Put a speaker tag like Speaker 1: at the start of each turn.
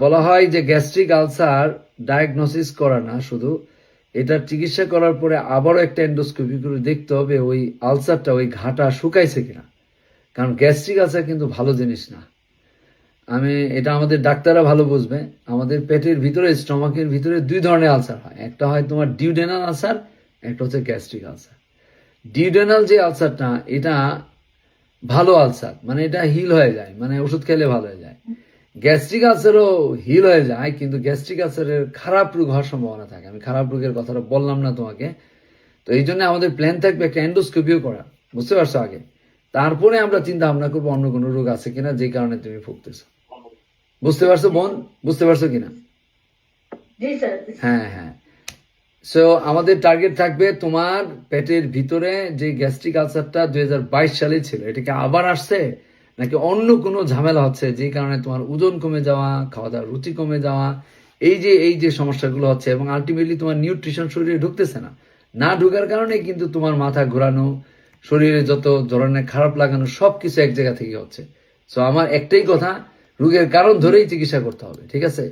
Speaker 1: বলা হয় যে গ্যাস্ট্রিক আলসার ডায়াগনোসিস করা না শুধু, এটার চিকিৎসা করার পরে আবারও একটা এন্ডোস্কোপি করে দেখতে হবে ওই আলসারটা ওই ঘাটা শুকাইছে কিনা। কারণ গ্যাস্ট্রিক আলসার কিন্তু ভালো জিনিস না। আমি, এটা আমাদের ডাক্তাররা ভালো বুঝবে। আমাদের পেটের ভিতরে, স্টমাকের ভিতরে দুই ধরনের আলসার হয়। একটা হয় তোমার ডিউডেনাল আলসার, একটা হচ্ছে গ্যাস্ট্রিক আলসার। ডিউডেনাল যে আলসারটা, এটা ভালো আলসার মানে এটা হিল হয়ে যায় মানে ওষুধ খেলে ভালো হয়ে যায়। গ্যাস্ট্রিক আলসারও হিল হয়ে যায় কিন্তু গ্যাস্ট্রিক আলসারের খারাপ রোগ হওয়ার সম্ভাবনা থাকে। আমি খারাপ রোগের কথাটা বললাম না তোমাকে। তো এই জন্য আমাদের প্ল্যান থাকবে একটা এন্ডোস্কোপিও করা বুঝতে পারছ আগে? তারপরে আমরা চিন্তা ভাবনা করব অন্য কোনো রোগ আছে কিনা যে কারণে তুমি ভুগতেছো। বুঝতে পারছ বোন? বুঝতে পারছ কিনা? হ্যাঁ হ্যাঁ। সো আমাদের টার্গেট থাকবে তোমার পেটের ভিতরে যে গ্যাস্ট্রিক আলসারটা দুই হাজার বাইশ সালে ছিল। এটা কি আবার আসছে? নাকি অন্য কোনো ঝামেলা হচ্ছে যে কারণে তোমার ওজন কমে যাওয়া খাওয়া দাওয়ার রুচি কমে যাওয়া, এই যে এই যে সমস্যাগুলো হচ্ছে এবং আলটিমেটলি তোমার নিউট্রিশন শরীরে ঢুকতেছে না। না ঢুকার কারণে কিন্তু তোমার মাথা ঘোরানো, শরীরে যত ধরনের খারাপ লাগানো সব কিছু এক জায়গা থেকে হচ্ছে। সো আমার একটাই কথা, রোগের কারণ ধরেই চিকিৎসা করতে হবে, ঠিক আছে?